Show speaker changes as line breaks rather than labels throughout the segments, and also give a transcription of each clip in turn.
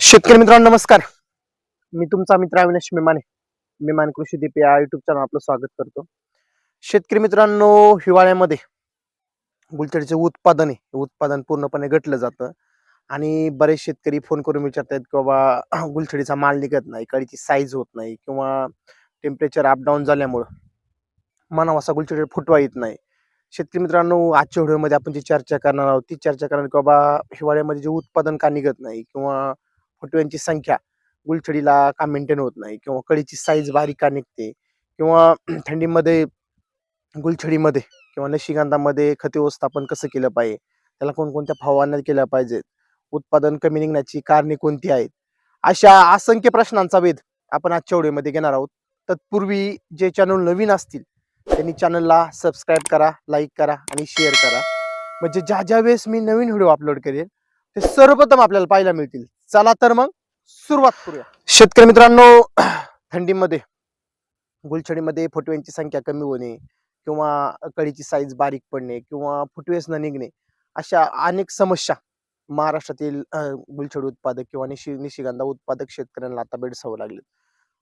शेतकरी मित्रांनो नमस्कार. मी तुमचा मित्र अविनाश मेमाने. मेमान कृषी दीप या युट्यूब चॅनल आपलं स्वागत करतो. शेतकरी मित्रांनो हिवाळ्यामध्ये गुलछडीचे उत्पादन आहे उत्पादन पूर्णपणे घटलं जातं. आणि बरेच शेतकरी फोन करून विचारतात की बाबा गुलछडीचा माल निघत नाही कळीची साईज होत नाही किंवा टेम्परेचर अपडाऊन झाल्यामुळं मनावा असा गुलछडी फुटवा येत नाही. शेतकरी मित्रांनो आजच्या व्हिडिओमध्ये आपण जी चर्चा करणार आहोत ती चर्चा करणार की बाबा हिवाळ्यामध्ये जे उत्पादन का निघत नाही किंवा फुटव्यांची संख्या गुलछडीला का मेंटेन होत नाही किंवा कळीची साईज बारीक का निघते किंवा थंडीमध्ये गुलछडीमध्ये किंवा नशिगंधामध्ये खते व्यवस्थापन कसं केलं पाहिजे त्याला कोणकोणत्या फवारण्या केल्या पाहिजेत उत्पादन कमी निघण्याची कारणे कोणती आहेत? अशा असंख्य प्रश्नांचा वेध आपण आजच्या व्हिडिओमध्ये घेणार आहोत. तत्पूर्वी जे चॅनल नवीन असतील त्यांनी चॅनलला सबस्क्राईब करा लाईक करा आणि शेअर करा. म्हणजे ज्या ज्या वेळेस मी नवीन व्हिडिओ अपलोड करेन ते सर्वप्रथम आपल्याला पाहायला मिळतील. चला तर मग सुरुवात करूया. शेतकरी मित्रांनो थंडीमध्ये गुलछडीमध्ये फुटव्यांची संख्या कमी होणे किंवा कळीची साईज बारीक पडणे किंवा फुटवेस न निघणे अशा अनेक समस्या महाराष्ट्रातील गुलछडी उत्पादक किंवा निशि निशिगंधा उत्पादक शेतकऱ्यांना आता भेडसावं लागले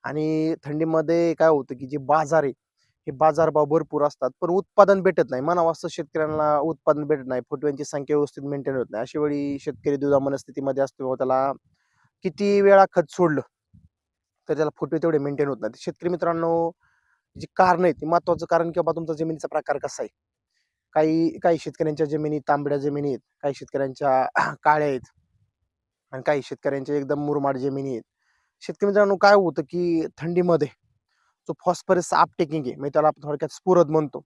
आणि थंडीमध्ये काय होतं की जे बाजार आहे हे बाजारभाव भरपूर असतात पण उत्पादन भेटत नाही. मनावा असं शेतकऱ्यांना उत्पादन भेटत नाही. फुटव्यांची संख्या व्यवस्थित मेंटेन होत नाही. अशा वेळी शेतकरी दुधा मनस्थितीमध्ये असतो किंवा त्याला किती वेळा खत सोडलं तर त्याला फुटवे तेवढे मेंटेन होत नाही. शेतकरी मित्रांनो जी कारण आहे ती महत्वाचं कारण किंवा तुमचा जमिनीचा प्रकार कसा आहे? काही काही शेतकऱ्यांच्या जमिनी तांबड्या जमिनी आहेत काही शेतकऱ्यांच्या काळ्या आहेत आणि काही शेतकऱ्यांच्या एकदम मुरमाड जमिनी आहेत. शेतकरी मित्रांनो काय होतं की थंडीमध्ये जो फॉस्फरस आपटेकिंग आहे. म्हणजे त्याला आपण थोडक्यात स्फुरद म्हणतो.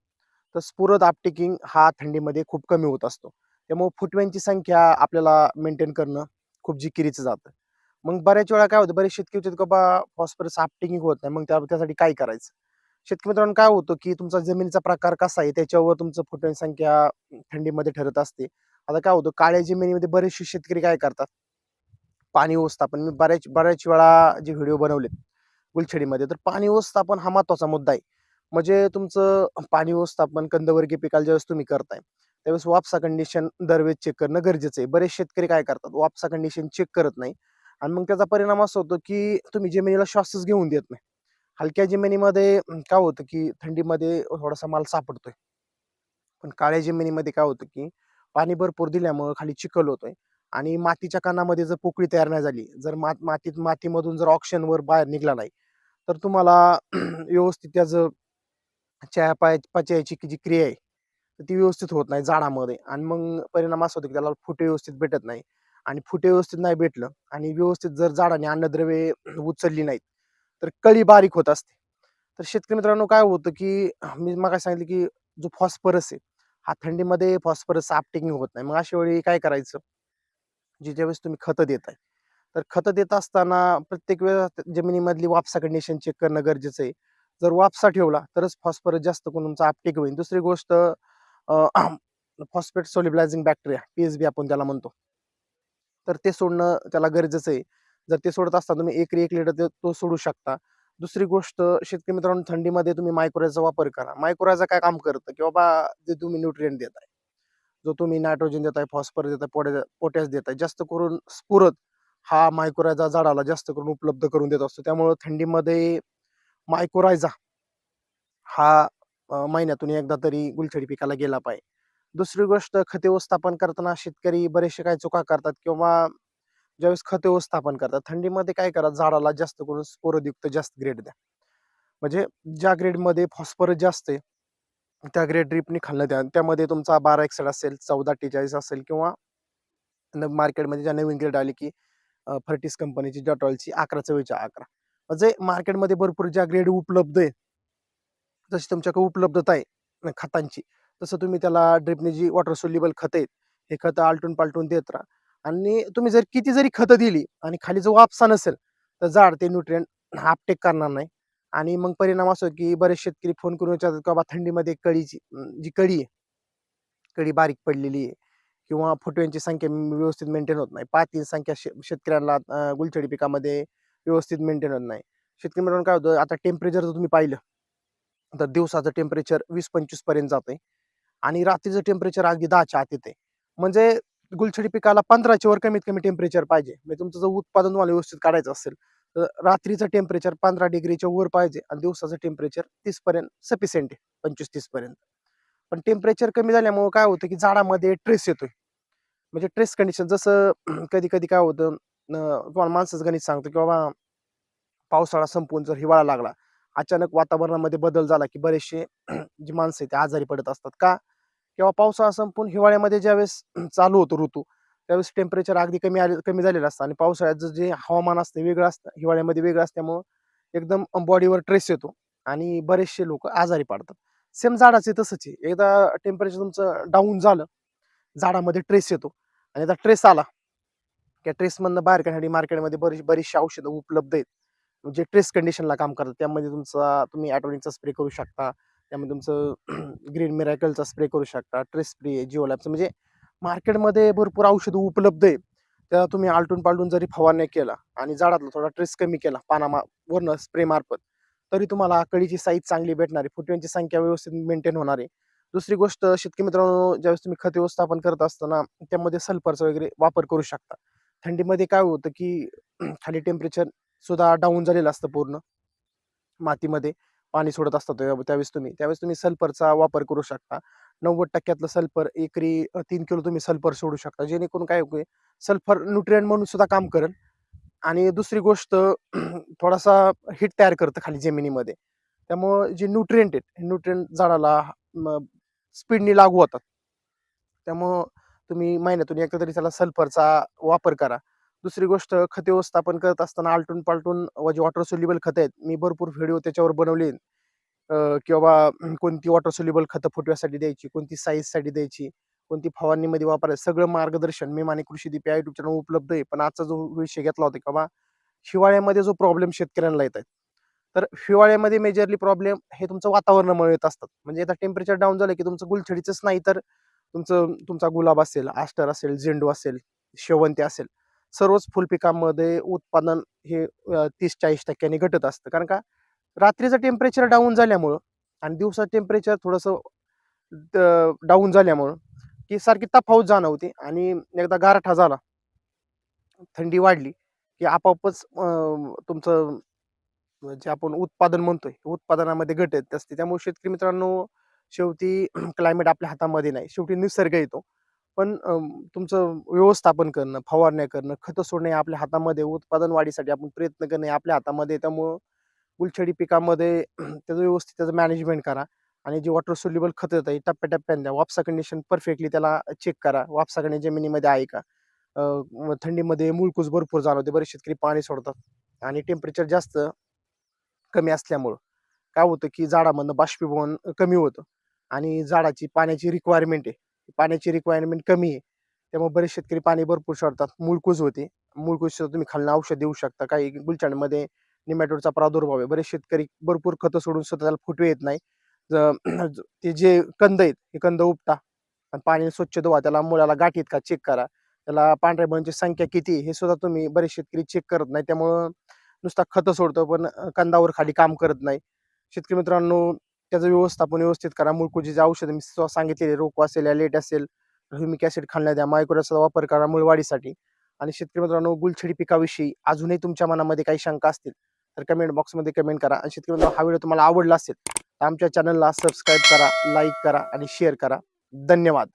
तर स्फुरद आपटेकिंग हा थंडीमध्ये खूप कमी होत असतो. त्यामुळे फुटव्यांची संख्या आपल्याला मेंटेन करणं खूप जिकिरीचं जातं. मग बऱ्याच वेळा काय होतं बरेच शेतकरी होते की बाबा फॉस्फरस आपटेकिंग होत नाही. मग त्या त्यासाठी काय करायचं? शेतकरी मित्रांनो काय होतं की तुमचा जमिनीचा प्रकार कसा आहे त्याच्यावर तुमचं फुटव्यांची संख्या थंडीमध्ये ठरत असते. आता काय होतं काळ्या जमिनीमध्ये बरेचसे शेतकरी काय करतात? पाणी व्यवस्थापन मी बऱ्याच बऱ्याच वेळा जे व्हिडिओ बनवलेत गुलछडीमध्ये. तर पाणी व्यवस्थापन हा महत्त्वाचा मुद्दा आहे. म्हणजे तुमचं पाणी व्यवस्थापन कंदवर्गीय पिकाला ज्यावेळेस तुम्ही करताय त्यावेळेस वापसा कंडिशन दरवेळेस चेक करणं गरजेचं आहे. बरेच शेतकरी काय करतात? वापसा कंडिशन चेक करत नाही. आणि मग त्याचा परिणाम असा होतो की तुम्ही जमिनीला श्वासच घेऊन देत नाही. हलक्या जमिनीमध्ये काय होतं की थंडीमध्ये थोडासा माल सापडतोय. पण काळ्या जमिनीमध्ये काय होतं की पाणी भरपूर दिल्यामुळं खाली चिखल होतोय. आणि मातीच्या कानामध्ये जर पोकळी तयार नाही झाली जर मात मातीत मातीमधून जर ऑक्सिजन वर बाहेर निघला नाही तर तुम्हाला व्यवस्थित त्याचं चहा पाय पचायची जी क्रिया आहे तर ती व्यवस्थित होत नाही झाडामध्ये. आणि मग परिणाम असा होतो की त्याला फुटे व्यवस्थित भेटत नाही. आणि फुटे व्यवस्थित नाही भेटलं आणि व्यवस्थित जर झाडाने अन्नद्रव्ये उचलली नाहीत तर कळी बारीक होत असते. तर शेतकरी मित्रांनो काय होतं की मी मग सांगितलं की जो फॉस्फरस आहे हा थंडीमध्ये फॉस्फरस आपटेकिंग होत नाही. मग अशा वेळी काय करायचं? जे ज्यावेळेस तुम्ही खतं देताय तर खतं देत असताना प्रत्येक वेळेस जमिनीमधली वापसा कंडिशन चेक करणं गरजेचं आहे. जर वापसा ठेवला तरच फॉस्फरस जास्त करून तुमचा आपटेक होईल. दुसरी गोष्ट फॉस्फेट सोलिबलायझिंग बॅक्टेरिया पीएसबी आपण त्याला म्हणतो. तर ते सोडणं त्याला गरजेचं आहे. जर ते सोडत असताना तुम्ही एक एक लिटर तो सोडू शकता. दुसरी गोष्ट शेतकरी मित्रांनो थंडीमध्ये तुम्ही मायक्रोचा वापर करा. मायक्रोचा काय काम करतं? की बाबा जे तुम्ही न्यूट्रिएंट देताय जो तुम्ही नायट्रोजन देताय फॉस्फरस देताय पोटॅ पोटॅश देताय जास्त करून स्फुरत हा मायकोरायझा झाडाला जास्त करून उपलब्ध करून देत असतो. त्यामुळं थंडीमध्ये मायकोरायझा हा महिन्यातून एकदा तरी गुलछडी पिकाला गेला पाहिजे दुसरी गोष्ट खते व्यवस्थापन करताना शेतकरी बरेचसे काय चुका करतात किंवा ज्यावेळेस खते व्यवस्थापन करतात थंडीमध्ये काय करा झाडाला जास्त करून स्पोरदयुक्त जास्त ग्रेड द्या. म्हणजे ज्या ग्रेडमध्ये फॉस्फरस जास्त आहे त्या ग्रेड ड्रिपनी खाल्लं द्या त्यामध्ये तुमचा बारा एक्सेड असेल चौदा टेचाळीस असेल किंवा मार्केटमध्ये ज्या नवीन ग्रेड आली की फर्टिस कंपनीची डॉटॉलची अकरा चव्वेचाळ अकरा. म्हणजे मार्केटमध्ये भरपूर ज्या ग्रेड उपलब्ध आहे जशी तुमच्याकडे उपलब्धता आहे न खतांची तसं तुम्ही त्याला ड्रिपने जी वॉटर सोल्युबल खतं आहेत हे खतं आलटून पालटून देत राहा. आणि तुम्ही जर किती जरी खतं दिली आणि खाली जो वापसा नसेल तर झाड ते न्यूट्रिएंट आपटेक करणार नाही. आणि मग परिणाम असो की बरेच शेतकरी फोन करून विचारतात की बाबा थंडीमध्ये कळीची जी कळी आहे कळी बारीक पडलेली आहे किंवा फुटव्यांची संख्या व्यवस्थित मेंटेन होत नाही. पातीची संख्या शे- शेतकऱ्यांना गुलछडी पिकामध्ये व्यवस्थित मेंटेन होत नाही. शेतकरी मित्रांनो काय होतं? आता टेम्परेचर जर तुम्ही पाहिलं तर दिवसाचं टेम्परेचर वीस पंचवीसपर्यंत जाते आणि रात्रीचं टेम्परेचर अगदी दहाच्या आत येते म्हणजे गुलछडी पिकाला पंधराच्या वर कमीत कमी टेम्परेचर पाहिजे. म्हणजे तुमचं जर उत्पादन तुम्हाला व्यवस्थित काढायचं असेल तर रात्रीचं टेम्परेचर पंधरा डिग्रीच्या वर पाहिजे आणि दिवसाचं टेम्परेचर तीस पर्यंत सफिशियंट आहे. पंचवीस तीस पर्यंत. पण टेम्परेचर कमी झाल्यामुळे काय होतं की झाडामध्ये ट्रेस येतोय. म्हणजे ट्रेस कंडिशन जसं कधी कधी काय होतं तुम्हाला माणसाचं गणित सांगतो की बाबा पावसाळा संपून जर हिवाळा लागला अचानक वातावरणामध्ये बदल झाला की बरेचसे जी माणसं आहेत ते आजारी पडत असतात. का? किंवा पावसाळा संपून हिवाळ्यामध्ये ज्यावेळेस चालू होतो ऋतू त्यावेळेस टेम्परेचर अगदी कमी आले कमी झालेलं असतं. आणि पावसाळ्याचं जे हवामान असतं वेगळं असतं. हिवाळ्यामध्ये वेगळं असल्यामुळं एकदम बॉडीवर ट्रेस येतो आणि बरेचसे लोक आजारी पडतात. सेम झाडाचे तसंच आहे. एकदा टेम्परेचर तुमचं डाऊन झालं झाडामध्ये ट्रेस येतो. आणि एकदा ट्रेस आला त्या ट्रेसमधनं बाहेर काढण्यासाठी मार्केटमध्ये बरीच बरीचशी औषधं उपलब्ध आहेत. जे ट्रेस कंडिशनला काम करतात त्यामध्ये तुमचा तुम्ही ॲटोनिकचा स्प्रे करू शकता. त्यामध्ये तुमचं ग्रीन मिरॅकलचा स्प्रे करू शकता. ट्रेस स्प्रे जिओ लॅबचं म्हणजे मार्केटमध्ये भरपूर औषधं उपलब्ध आहेत. त्या तुम्ही आलटून पालटून जरी फवारण्या केला आणि झाडातला थोडा ट्रेस कमी केला पाना वरनं स्प्रे मार्फत तरी तुम्हाला आकडीची साईज चांगली भेटणार आहे. फुटव्यांची संख्या व्यवस्थित मेंटेन होणार आहे. दुसरी गोष्ट शेतकरी मित्रांनो ज्यावेळेस तुम्ही खत व्यवस्थापन करत असताना त्यामध्ये सल्फरचा वगैरे वापर करू शकता. थंडीमध्ये काय होतं की खाली टेम्परेचर सुद्धा डाऊन झालेलं असतं पूर्ण. मातीमध्ये पाणी सोडत असतात त्यावेळेस तुम्ही. त्यावेळेस तुम्ही सल्फरचा वापर करू शकता. नव्वद टक्क्यातलं सल्फर एकरी तीन किलो तुम्ही सल्फर सोडू शकता. जेणेकरून काय होईल सल्फर न्यूट्रिएंट म्हणून सुद्धा काम करेल. आणि दुसरी गोष्ट थोडासा हिट तयार करतं खाली जमिनीमध्ये. त्यामुळं जे न्यूट्रिएंट आहेत न्यूट्रिएंट झाडाला स्पीडनी लागू होतात. त्यामुळं तुम्ही महिन्यातून एकदा तरी त्याला सल्फरचा वापर करा. दुसरी गोष्ट खते व्यवस्थापन करत असताना आलटून पालटून व जे वॉटर सोल्युबल खतं आहेत मी भरपूर व्हिडिओ त्याच्यावर बनवले किंवा कोणती वॉटर सोल्युबल खतं फुटव्यासाठी द्यायची कोणती साईजसाठी द्यायची. कोणती फवारणीमध्ये वापरायचं सगळं मार्गदर्शन मी माने कृषी दीप या युट्यूब चॅनल उपलब्ध आहे. पण आजचा जो विषय घेतला होता किंवा हिवाळ्यामध्ये जो प्रॉब्लेम शेतकऱ्यांना येत आहेत. तर हिवाळ्यामध्ये मेजरली प्रॉब्लेम हे तुमचं वातावरणामुळे येत असतात. म्हणजे आता टेम्परेचर डाऊन झालं की तुमचं गुलछडीचंच नाही तर तुमचं तुमचा गुलाब असेल आस्टर असेल झेंडू असेल शेवंती असेल सर्वच फुलपिकांमध्ये उत्पादन हे तीस चाळीस टक्क्यांनी घटत असतं. कारण का? रात्रीचं टेम्परेचर डाऊन झाल्यामुळं आणि दिवसा टेम्परेचर थोडंसं डाऊन झाल्यामुळं की सारखी तफावत जाणवते आणि एकदा गारठा झाला थंडी वाढली की आपोआपच तुमचं जे आपण उत्पादन म्हणतोय उत्पादनामध्ये घट येत असते. त्यामुळे शेतकरी मित्रांनो शेवटी क्लायमेट आपल्या हातामध्ये नाही. शेवटी निसर्ग येतो. पण तुमचं व्यवस्थापन करणं फवारण्या करणं खतं सोडणे आपल्या हातामध्ये उत्पादन वाढीसाठी आपण प्रयत्न करणे आपल्या हातामध्ये त्यामुळं गुलछडी पिकामध्ये त्याचं व्यवस्थित त्याचं मॅनेजमेंट करा. आणि जे वॉटर सोल्युबल खतं येतात टप्प्याटप्प्याने द्या. वापसा कंडिशन परफेक्टली त्याला चेक करा. वापसा जमिनीमध्ये आहे का थंडीमध्ये मुळकूस भरपूर जाणवते. बरेच शेतकरी पाणी सोडतात आणि टेम्परेचर जास्त कमी असल्यामुळं काय होतं की झाडामधनं बाष्पीभवन कमी होतं आणि झाडाची पाण्याची रिक्वायरमेंट आहे. पाण्याची रिक्वायरमेंट कमी आहे. त्यामुळे बरेच शेतकरी पाणी भरपूर सोडतात. मुळकूज होते. मुळकूज तुम्ही खालनं औषध देऊ शकता. काही गुलछाडमध्ये निमॅटोडचा प्रादुर्भाव आहे. बरेच शेतकरी भरपूर खतं सोडून सुद्धा त्याला फुटवे येत नाही. ते जे कंद आहेत हे कंद उपटा आणि पाणी स्वच्छ धुवा त्याला मुळाला गाठीत का चेक करा. त्याला पांढऱ्या बळींची संख्या किती आहे हे सुद्धा तुम्ही बरेच शेतकरी चेक करत नाही. त्यामुळं नुसता खतं सोडतो पण कंदावर खाली काम करत नाही. शेतकरी मित्रांनो त्याचं व्यवस्थापन व्यवस्थित करा. मुळकुजीचे औषधं मी सांगितलेले रोको असेल लेट असेल ह्युमिक ऍसिड खाल्ल्या द्या. मायक्रोचा वापर करा मुळवाढीसाठी. आणि शेतकरी मित्रांनो गुलछडी पिकाविषयी अजूनही तुमच्या मनामध्ये काही शंका असतील तर कमेंट बॉक्समध्ये कमेंट करा. आणि शेतकरी मित्रांनो हा व्हिडिओ तुम्हाला आवडला असेल तर आमच्या चॅनलला सबस्क्राईब करा लाईक करा आणि शेअर करा. धन्यवाद.